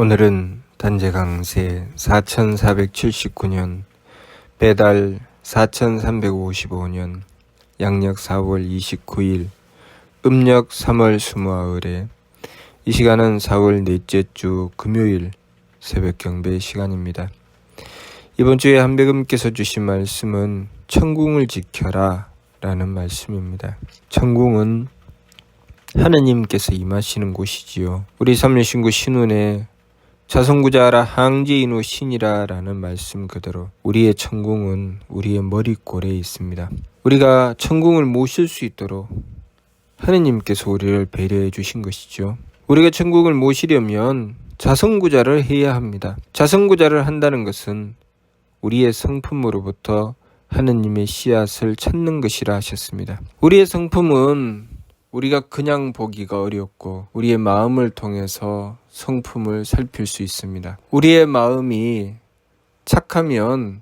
오늘은 단재강세 4479년 배달 4355년 양력 4월 29일 음력 3월 20일에 이 시간은 4월 넷째 주 금요일 새벽 경배 시간입니다. 이번 주에 한백음께서 주신 말씀은 천궁을 지켜라 라는 말씀입니다. 천궁은 하느님께서 임하시는 곳이지요. 우리 삼일신구 신운에 자성구자라 항지인후 신이라 라는 말씀 그대로 우리의 천궁은 우리의 머리꼴에 있습니다. 우리가 천궁을 모실 수 있도록 하느님께서 우리를 배려해 주신 것이죠. 우리가 천궁을 모시려면 자성구자를 해야 합니다. 자성구자를 한다는 것은 우리의 성품으로부터 하느님의 씨앗을 찾는 것이라 하셨습니다. 우리의 성품은 우리가 그냥 보기가 어렵고 우리의 마음을 통해서 성품을 살필 수 있습니다. 우리의 마음이 착하면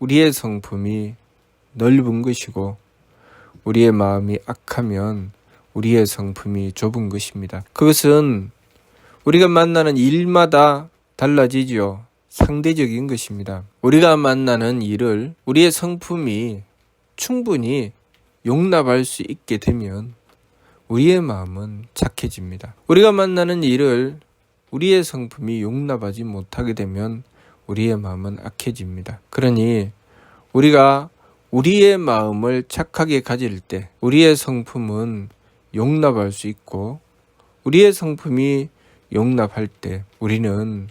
우리의 성품이 넓은 것이고 우리의 마음이 악하면 우리의 성품이 좁은 것입니다. 그것은 우리가 만나는 일마다 달라지죠. 상대적인 것입니다. 우리가 만나는 일을 우리의 성품이 충분히 용납할 수 있게 되면 우리의 마음은 착해집니다. 우리가 만나는 일을 우리의 성품이 용납하지 못하게 되면 우리의 마음은 악해집니다. 그러니 우리가 우리의 마음을 착하게 가질 때 우리의 성품은 용납할 수 있고 우리의 성품이 용납할 때 우리는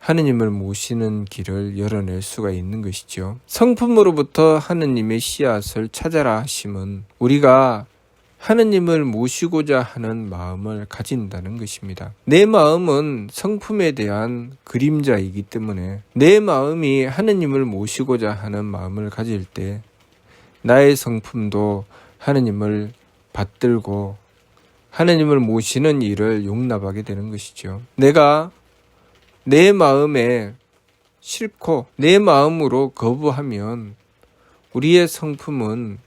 하느님을 모시는 길을 열어낼 수가 있는 것이죠. 성품으로부터 하느님의 씨앗을 찾아라 하심은 우리가 하느님을 모시고자 하는 마음을 가진다는 것입니다. 내 마음은 성품에 대한 그림자이기 때문에 내 마음이 하느님을 모시고자 하는 마음을 가질 때 나의 성품도 하느님을 받들고 하느님을 모시는 일을 용납하게 되는 것이죠. 내가 내 마음에 싫고 내 마음으로 거부하면 우리의 성품은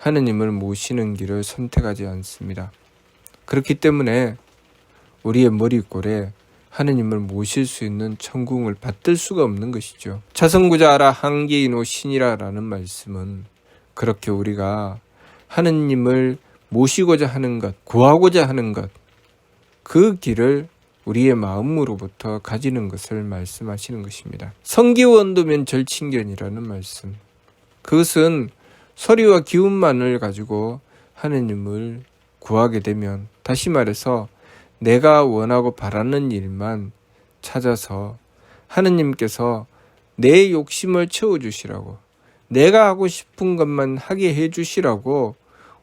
하느님을 모시는 길을 선택하지 않습니다. 그렇기 때문에 우리의 머리꼴에 하느님을 모실 수 있는 천궁을 받들 수가 없는 것이죠. 자성구자라 한계인호 신이라라는 말씀은 그렇게 우리가 하느님을 모시고자 하는 것, 구하고자 하는 것, 그 길을 우리의 마음으로부터 가지는 것을 말씀하시는 것입니다. 성기원도면 절친견이라는 말씀. 그것은 소리와 기운만을 가지고 하느님을 구하게 되면 다시 말해서 내가 원하고 바라는 일만 찾아서 하느님께서 내 욕심을 채워주시라고 내가 하고 싶은 것만 하게 해주시라고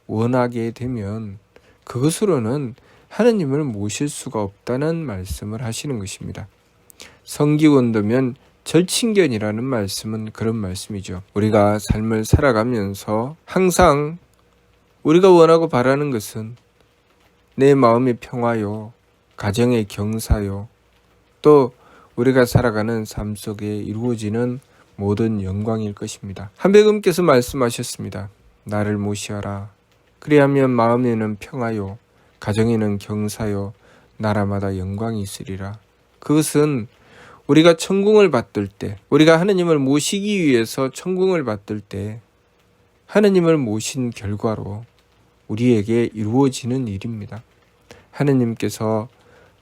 원하게 되면 그것으로는 하느님을 모실 수가 없다는 말씀을 하시는 것입니다. 성기원도면 절친견이라는 말씀은 그런 말씀이죠. 우리가 삶을 살아가면서 항상 우리가 원하고 바라는 것은 내 마음의 평화요, 가정의 경사요, 또 우리가 살아가는 삶 속에 이루어지는 모든 영광일 것입니다. 한백음께서 말씀하셨습니다. 나를 모시어라. 그리하면 마음에는 평화요, 가정에는 경사요, 나라마다 영광이 있으리라. 그것은 우리가 천궁을 받들 때, 우리가 하느님을 모시기 위해서 천궁을 받들 때, 하느님을 모신 결과로 우리에게 이루어지는 일입니다. 하느님께서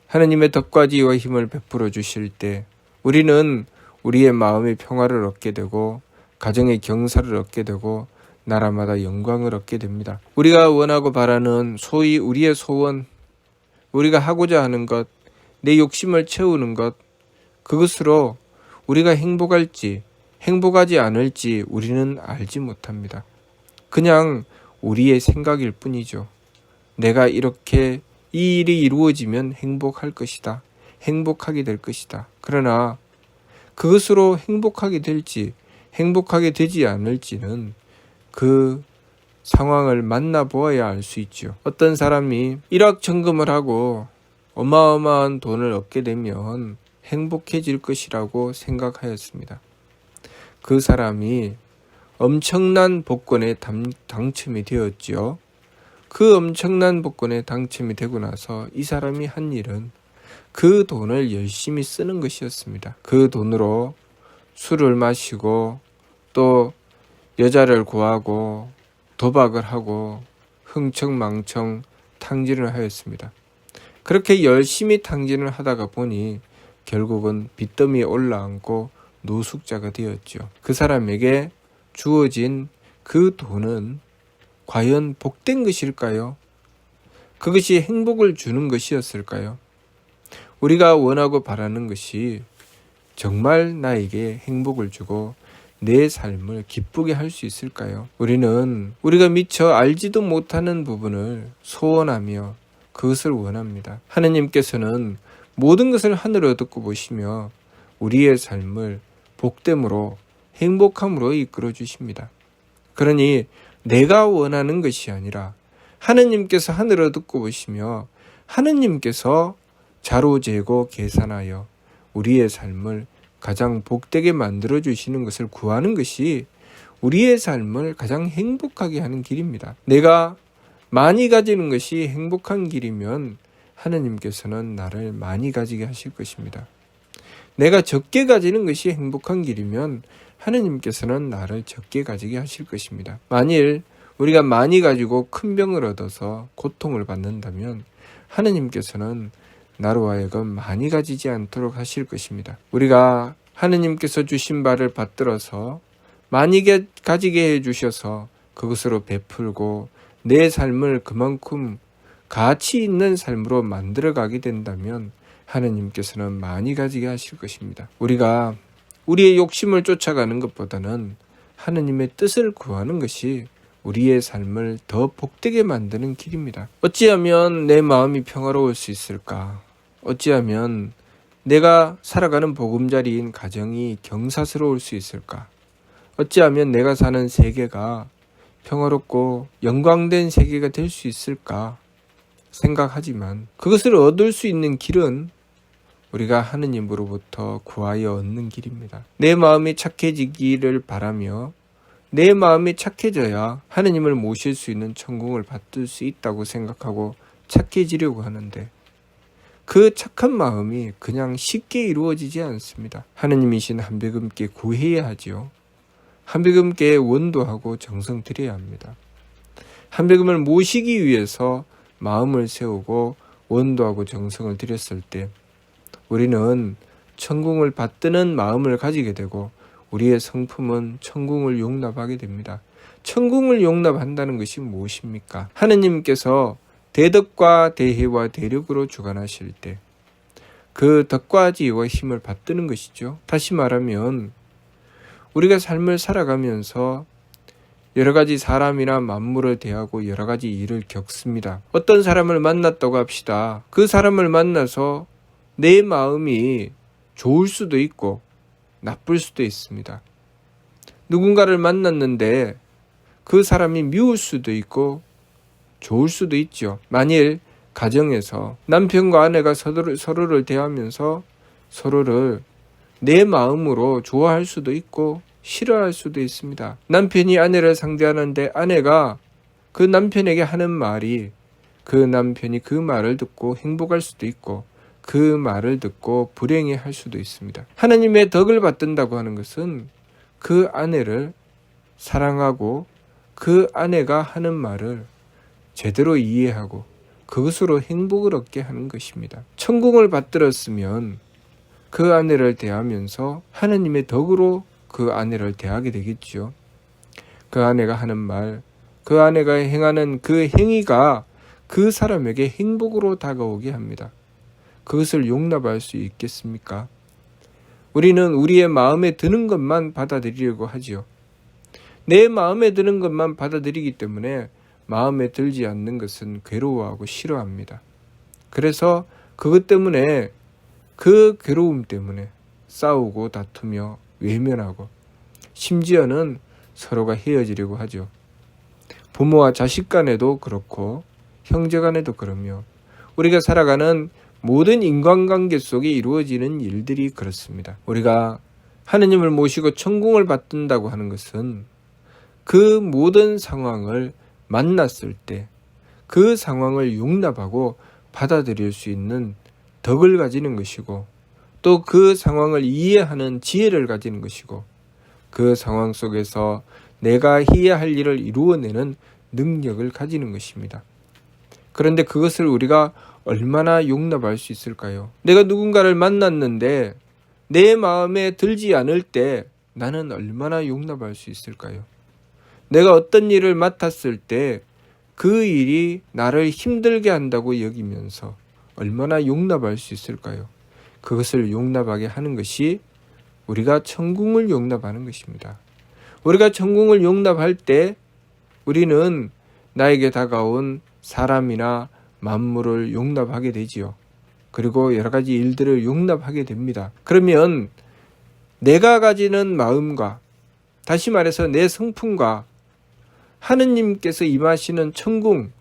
하느님의 덕과 지와 힘을 베풀어 주실 때, 우리는 우리의 마음의 평화를 얻게 되고, 가정의 경사를 얻게 되고, 나라마다 영광을 얻게 됩니다. 우리가 원하고 바라는 소위 우리의 소원, 우리가 하고자 하는 것, 내 욕심을 채우는 것, 그것으로 우리가 행복할지 행복하지 않을지 우리는 알지 못합니다. 그냥 우리의 생각일 뿐이죠. 내가 이렇게 이 일이 이루어지면 행복할 것이다. 행복하게 될 것이다. 그러나 그것으로 행복하게 될지 행복하게 되지 않을지는 그 상황을 만나보아야 알 수 있죠. 어떤 사람이 일확천금을 하고 어마어마한 돈을 얻게 되면 행복해질 것이라고 생각하였습니다. 그 사람이 엄청난 복권에 당첨이 되었지요. 그 엄청난 복권에 당첨이 되고 나서 이 사람이 한 일은 그 돈을 열심히 쓰는 것이었습니다. 그 돈으로 술을 마시고 또 여자를 구하고 도박을 하고 흥청망청 탕진을 하였습니다. 그렇게 열심히 탕진을 하다가 보니 결국은 빚더미에 올라앉고 노숙자가 되었죠. 그 사람에게 주어진 그 돈은 과연 복된 것일까요? 그것이 행복을 주는 것이었을까요? 우리가 원하고 바라는 것이 정말 나에게 행복을 주고 내 삶을 기쁘게 할 수 있을까요? 우리는 우리가 미처 알지도 못하는 부분을 소원하며 그것을 원합니다. 하느님께서는 모든 것을 하늘로 듣고 보시며 우리의 삶을 복됨으로 행복함으로 이끌어 주십니다. 그러니 내가 원하는 것이 아니라 하느님께서 하늘을 듣고 보시며 하느님께서 자로 재고 계산하여 우리의 삶을 가장 복되게 만들어 주시는 것을 구하는 것이 우리의 삶을 가장 행복하게 하는 길입니다. 내가 많이 가지는 것이 행복한 길이면 하느님께서는 나를 많이 가지게 하실 것입니다. 내가 적게 가지는 것이 행복한 길이면 하느님께서는 나를 적게 가지게 하실 것입니다. 만일 우리가 많이 가지고 큰 병을 얻어서 고통을 받는다면 하느님께서는 나로 하여금 많이 가지지 않도록 하실 것입니다. 우리가 하느님께서 주신 바를 받들어서 많이 가지게 해 주셔서 그것으로 베풀고 내 삶을 그만큼 가치 있는 삶으로 만들어 가게 된다면 하느님께서는 많이 가지게 하실 것입니다. 우리가 우리의 욕심을 쫓아가는 것보다는 하느님의 뜻을 구하는 것이 우리의 삶을 더 복되게 만드는 길입니다. 어찌하면 내 마음이 평화로울 수 있을까? 어찌하면 내가 살아가는 보금자리인 가정이 경사스러울 수 있을까? 어찌하면 내가 사는 세계가 평화롭고 영광된 세계가 될 수 있을까? 생각하지만 그것을 얻을 수 있는 길은 우리가 하느님으로부터 구하여 얻는 길입니다. 내 마음이 착해지기를 바라며 내 마음이 착해져야 하느님을 모실 수 있는 천국을 받을 수 있다고 생각하고 착해지려고 하는데 그 착한 마음이 그냥 쉽게 이루어지지 않습니다. 하느님이신 한백음께 구해야 하지요. 한백음께 원도하고 정성 들여야 합니다. 한백음을 모시기 위해서 마음을 세우고 원도하고 정성을 들였을 때 우리는 천궁을 받드는 마음을 가지게 되고 우리의 성품은 천궁을 용납하게 됩니다. 천궁을 용납한다는 것이 무엇입니까? 하느님께서 대덕과 대해와 대력으로 주관하실 때 그 덕과 지혜와 힘을 받드는 것이죠. 다시 말하면 우리가 삶을 살아가면서 여러 가지 사람이나 만물을 대하고 여러 가지 일을 겪습니다. 어떤 사람을 만났다고 합시다. 그 사람을 만나서 내 마음이 좋을 수도 있고 나쁠 수도 있습니다. 누군가를 만났는데 그 사람이 미울 수도 있고 좋을 수도 있죠. 만일 가정에서 남편과 아내가 서로를, 서로를 대하면서 서로를 내 마음으로 좋아할 수도 있고 싫어할 수도 있습니다. 남편이 아내를 상대하는데 아내가 그 남편에게 하는 말이 그 남편이 그 말을 듣고 행복할 수도 있고 그 말을 듣고 불행해 할 수도 있습니다. 하나님의 덕을 받든다고 하는 것은 그 아내를 사랑하고 그 아내가 하는 말을 제대로 이해하고 그것으로 행복을 얻게 하는 것입니다. 천궁을 받들었으면 그 아내를 대하면서 하나님의 덕으로 그 아내를 대하게 되겠죠. 그 아내가 하는 말, 그 아내가 행하는 그 행위가 그 사람에게 행복으로 다가오게 합니다. 그것을 용납할 수 있겠습니까? 우리는 우리의 마음에 드는 것만 받아들이려고 하지요. 내 마음에 드는 것만 받아들이기 때문에 마음에 들지 않는 것은 괴로워하고 싫어합니다. 그래서 그것 때문에 그 괴로움 때문에 싸우고 다투며 외면하고 심지어는 서로가 헤어지려고 하죠. 부모와 자식 간에도 그렇고 형제 간에도 그러며 우리가 살아가는 모든 인간관계 속에 이루어지는 일들이 그렇습니다. 우리가 하느님을 모시고 천궁을 받든다고 하는 것은 그 모든 상황을 만났을 때 그 상황을 용납하고 받아들일 수 있는 덕을 가지는 것이고 또 그 상황을 이해하는 지혜를 가지는 것이고 그 상황 속에서 내가 해야 할 일을 이루어내는 능력을 가지는 것입니다. 그런데 그것을 우리가 얼마나 용납할 수 있을까요? 내가 누군가를 만났는데 내 마음에 들지 않을 때 나는 얼마나 용납할 수 있을까요? 내가 어떤 일을 맡았을 때 그 일이 나를 힘들게 한다고 여기면서 얼마나 용납할 수 있을까요? 그것을 용납하게 하는 것이 우리가 천궁을 용납하는 것입니다. 우리가 천궁을 용납할 때 우리는 나에게 다가온 사람이나 만물을 용납하게 되지요. 그리고 여러 가지 일들을 용납하게 됩니다. 그러면 내가 가지는 마음과 다시 말해서 내 성품과 하느님께서 임하시는 천궁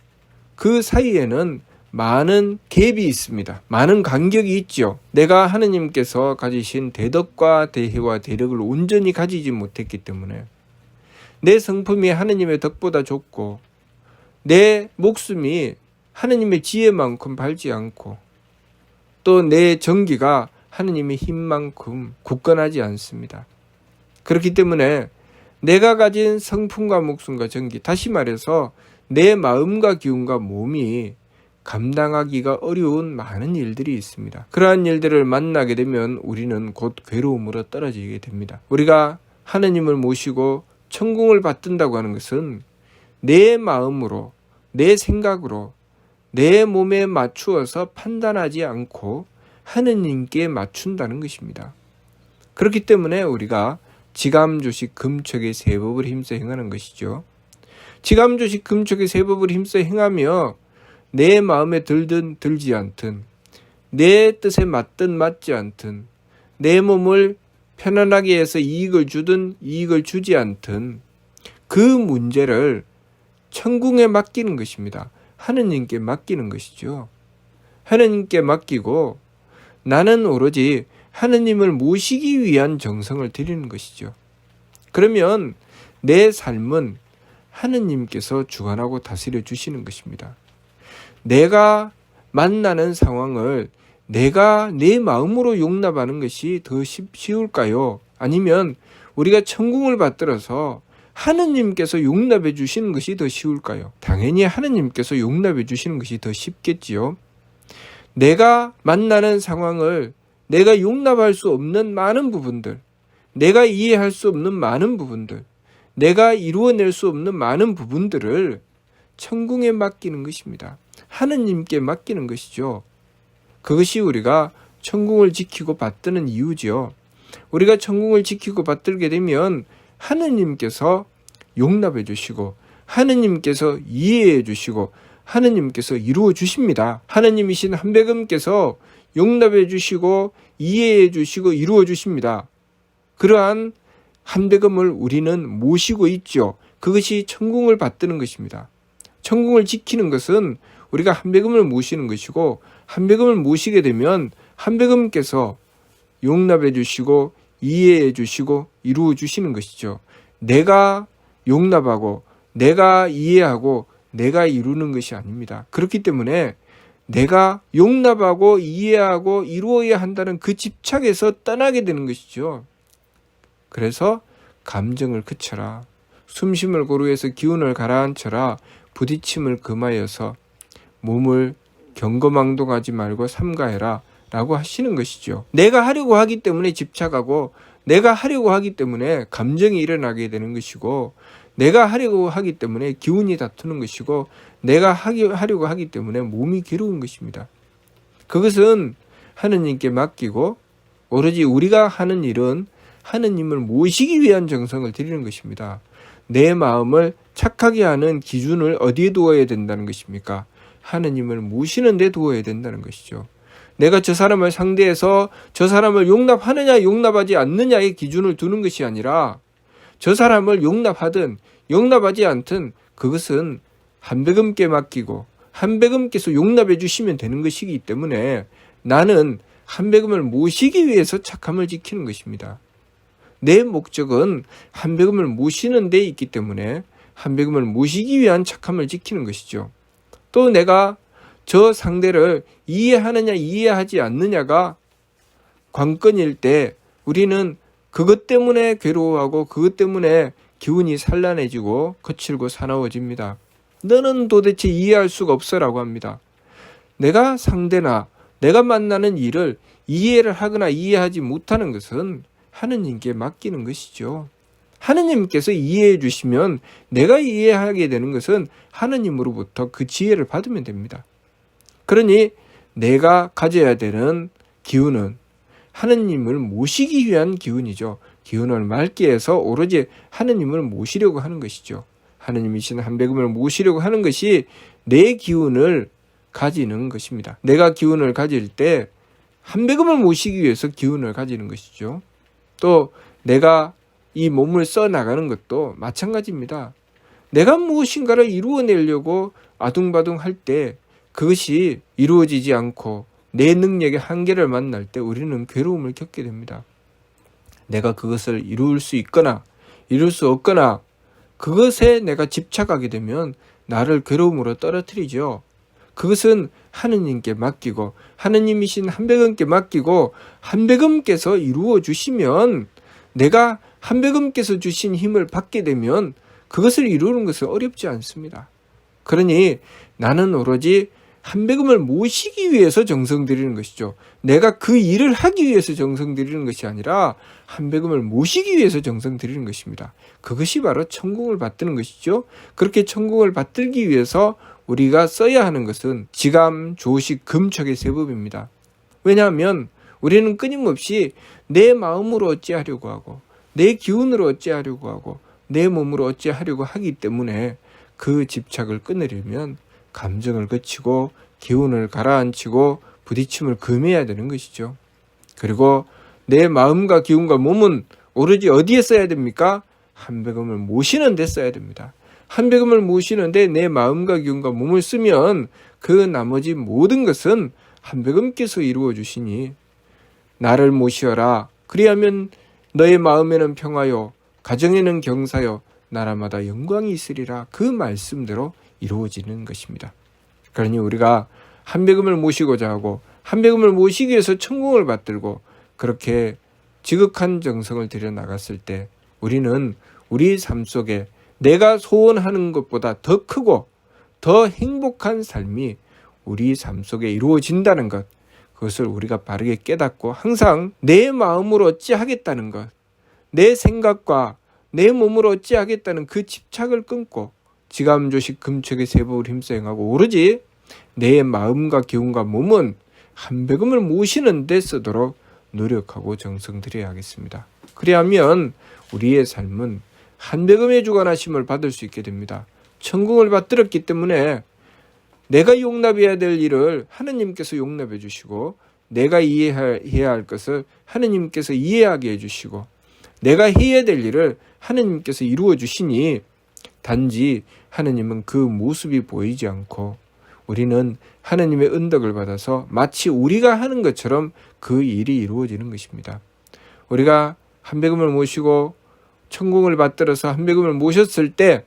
그 사이에는 많은 갭이 있습니다. 많은 간격이 있죠. 내가 하느님께서 가지신 대덕과 대혜와 대력을 온전히 가지지 못했기 때문에 내 성품이 하느님의 덕보다 좋고 내 목숨이 하느님의 지혜만큼 밝지 않고 또 내 정기가 하느님의 힘만큼 굳건하지 않습니다. 그렇기 때문에 내가 가진 성품과 목숨과 정기, 다시 말해서 내 마음과 기운과 몸이 감당하기가 어려운 많은 일들이 있습니다. 그러한 일들을 만나게 되면 우리는 곧 괴로움으로 떨어지게 됩니다. 우리가 하느님을 모시고 천궁을 받든다고 하는 것은 내 마음으로, 내 생각으로, 내 몸에 맞추어서 판단하지 않고 하느님께 맞춘다는 것입니다. 그렇기 때문에 우리가 지감조식 금척의 세법을 힘써 행하는 것이죠. 지감조식 금척의 세법을 힘써 행하며 내 마음에 들든 들지 않든 내 뜻에 맞든 맞지 않든 내 몸을 편안하게 해서 이익을 주든 이익을 주지 않든 그 문제를 천궁에 맡기는 것입니다. 하느님께 맡기는 것이죠. 하느님께 맡기고 나는 오로지 하느님을 모시기 위한 정성을 드리는 것이죠. 그러면 내 삶은 하느님께서 주관하고 다스려 주시는 것입니다. 내가 만나는 상황을 내가 내 마음으로 용납하는 것이 더 쉬울까요? 아니면 우리가 천궁을 받들어서 하느님께서 용납해 주시는 것이 더 쉬울까요? 당연히 하느님께서 용납해 주시는 것이 더 쉽겠지요. 내가 만나는 상황을 내가 용납할 수 없는 많은 부분들, 내가 이해할 수 없는 많은 부분들, 내가 이루어낼 수 없는 많은 부분들을 천궁에 맡기는 것입니다. 하느님께 맡기는 것이죠. 그것이 우리가 천궁을 지키고 받드는 이유지요. 우리가 천궁을 지키고 받들게 되면 하느님께서 용납해 주시고 하느님께서 이해해 주시고 하느님께서 이루어 주십니다. 하느님이신 한백음께서 용납해 주시고 이해해 주시고 이루어 주십니다. 그러한 한백음을 우리는 모시고 있죠. 그것이 천궁을 받드는 것입니다. 천궁을 지키는 것은 우리가 한백음을 모시는 것이고 한백음을 모시게 되면 한백음께서 용납해 주시고 이해해 주시고 이루어 주시는 것이죠. 내가 용납하고 내가 이해하고 내가 이루는 것이 아닙니다. 그렇기 때문에 내가 용납하고 이해하고 이루어야 한다는 그 집착에서 떠나게 되는 것이죠. 그래서 감정을 그쳐라. 숨심을 고루해서 기운을 가라앉혀라. 부딪힘을 금하여서 몸을 경거망동하지 말고 삼가해라. 라고 하시는 것이죠. 내가 하려고 하기 때문에 집착하고 내가 하려고 하기 때문에 감정이 일어나게 되는 것이고 내가 하려고 하기 때문에 기운이 다투는 것이고 내가 하려고 하기 때문에 몸이 괴로운 것입니다. 그것은 하느님께 맡기고 오로지 우리가 하는 일은 하느님을 모시기 위한 정성을 드리는 것입니다. 내 마음을 착하게 하는 기준을 어디에 두어야 된다는 것입니까? 하느님을 모시는 데 두어야 된다는 것이죠. 내가 저 사람을 상대해서 저 사람을 용납하느냐 용납하지 않느냐의 기준을 두는 것이 아니라 저 사람을 용납하든 용납하지 않든 그것은 한백음께 맡기고 한백음께서 용납해 주시면 되는 것이기 때문에 나는 한백음을 모시기 위해서 착함을 지키는 것입니다. 내 목적은 한백음을 모시는 데 있기 때문에 한백음을 모시기 위한 착함을 지키는 것이죠. 또 내가 저 상대를 이해하느냐 이해하지 않느냐가 관건일 때 우리는 그것 때문에 괴로워하고 그것 때문에 기운이 산란해지고 거칠고 사나워집니다. 너는 도대체 이해할 수가 없어라고 합니다. 내가 상대나 내가 만나는 일을 이해를 하거나 이해하지 못하는 것은 하느님께 맡기는 것이죠. 하느님께서 이해해 주시면 내가 이해하게 되는 것은 하느님으로부터 그 지혜를 받으면 됩니다. 그러니 내가 가져야 되는 기운은 하느님을 모시기 위한 기운이죠. 기운을 맑게 해서 오로지 하느님을 모시려고 하는 것이죠. 하느님이신 한백음을 모시려고 하는 것이 내 기운을 가지는 것입니다. 내가 기운을 가질 때 한백음을 모시기 위해서 기운을 가지는 것이죠. 또 내가 이 몸을 써 나가는 것도 마찬가지입니다. 내가 무엇인가를 이루어내려고 아둥바둥 할 때 그것이 이루어지지 않고 내 능력의 한계를 만날 때 우리는 괴로움을 겪게 됩니다. 내가 그것을 이룰 수 있거나 이룰 수 없거나 그것에 내가 집착하게 되면 나를 괴로움으로 떨어뜨리죠. 그것은 하느님께 맡기고 하느님이신 한백음께 맡기고 한백음께서 이루어 주시면 내가 한백음께서 주신 힘을 받게 되면 그것을 이루는 것은 어렵지 않습니다. 그러니 나는 오로지 한백음을 모시기 위해서 정성 들이는 것이죠. 내가 그 일을 하기 위해서 정성 들이는 것이 아니라 한백음을 모시기 위해서 정성 들이는 것입니다. 그것이 바로 천국을 받드는 것이죠. 그렇게 천국을 받들기 위해서 우리가 써야 하는 것은 지감, 조식, 금척의 세법입니다. 왜냐하면 우리는 끊임없이 내 마음으로 어찌하려고 하고 내 기운으로 어찌하려고 하고 내 몸으로 어찌하려고 하기 때문에 그 집착을 끊으려면 감정을 거치고 기운을 가라앉히고 부딪힘을 금해야 되는 것이죠. 그리고 내 마음과 기운과 몸은 오로지 어디에 써야 됩니까? 한백음을 모시는 데 써야 됩니다. 한백음을 모시는데 내 마음과 기운과 몸을 쓰면 그 나머지 모든 것은 한백음께서 이루어 주시니 나를 모시어라. 그리하면 너의 마음에는 평화요, 가정에는 경사요, 나라마다 영광이 있으리라. 그 말씀대로 이루어지는 것입니다. 그러니 우리가 한백음을 모시고자 하고 한백음을 모시기 위해서 천공을 받들고 그렇게 지극한 정성을 들여 나갔을 때 우리는 우리 삶 속에 내가 소원하는 것보다 더 크고 더 행복한 삶이 우리 삶 속에 이루어진다는 것 그것을 우리가 바르게 깨닫고 항상 내 마음으로 어찌하겠다는 것, 내 생각과 내 몸으로 어찌하겠다는 그 집착을 끊고 지감조식 금척의 세법을 힘써 행하고 오로지 내 마음과 기운과 몸은 한백음을 모시는 데 쓰도록 노력하고 정성 들여야 하겠습니다. 그리하면 우리의 삶은 한백음의 주관하심을 받을 수 있게 됩니다. 천궁을 받들었기 때문에 내가 용납해야 될 일을 하느님께서 용납해 주시고 내가 이해해야 할 것을 하느님께서 이해하게 해 주시고 내가 해야 될 일을 하느님께서 이루어 주시니 단지 하느님은 그 모습이 보이지 않고 우리는 하느님의 은덕을 받아서 마치 우리가 하는 것처럼 그 일이 이루어지는 것입니다. 우리가 한백음을 모시고 천궁을 받들어서 한백음을 모셨을 때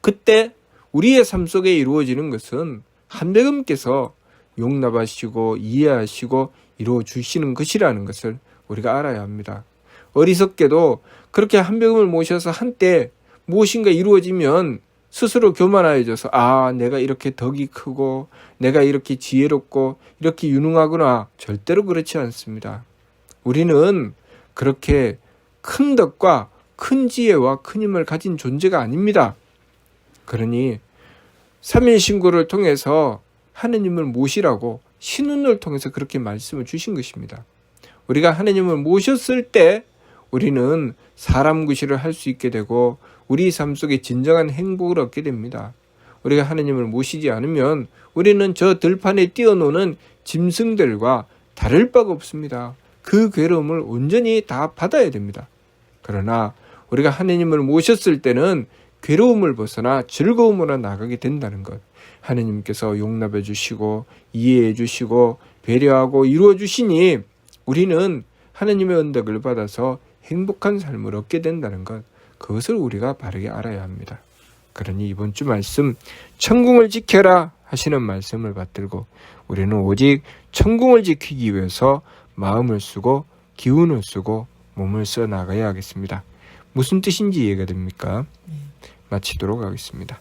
그때 우리의 삶 속에 이루어지는 것은 한백음께서 용납하시고 이해하시고 이루어 주시는 것이라는 것을 우리가 알아야 합니다. 어리석게도 그렇게 한백음을 모셔서 한때 무엇인가 이루어지면 스스로 교만하여져서 아 내가 이렇게 덕이 크고 내가 이렇게 지혜롭고 이렇게 유능하구나 절대로 그렇지 않습니다. 우리는 그렇게 큰 덕과 큰 지혜와 큰 힘을 가진 존재가 아닙니다. 그러니 삼일 신고를 통해서 하느님을 모시라고 신운을 통해서 그렇게 말씀을 주신 것입니다. 우리가 하느님을 모셨을 때 우리는 사람 구실을 할 수 있게 되고 우리 삶 속에 진정한 행복을 얻게 됩니다. 우리가 하느님을 모시지 않으면 우리는 저 들판에 뛰어노는 짐승들과 다를 바가 없습니다. 그 괴로움을 온전히 다 받아야 됩니다. 그러나 우리가 하느님을 모셨을 때는 괴로움을 벗어나 즐거움으로 나가게 된다는 것. 하느님께서 용납해 주시고 이해해 주시고 배려하고 이루어 주시니 우리는 하느님의 은덕을 받아서 행복한 삶을 얻게 된다는 것. 그것을 우리가 바르게 알아야 합니다. 그러니 이번 주 말씀 천궁을 지켜라 하시는 말씀을 받들고 우리는 오직 천궁을 지키기 위해서 마음을 쓰고 기운을 쓰고 몸을 써 나가야 하겠습니다. 무슨 뜻인지 이해가 됩니까? 마치도록 하겠습니다.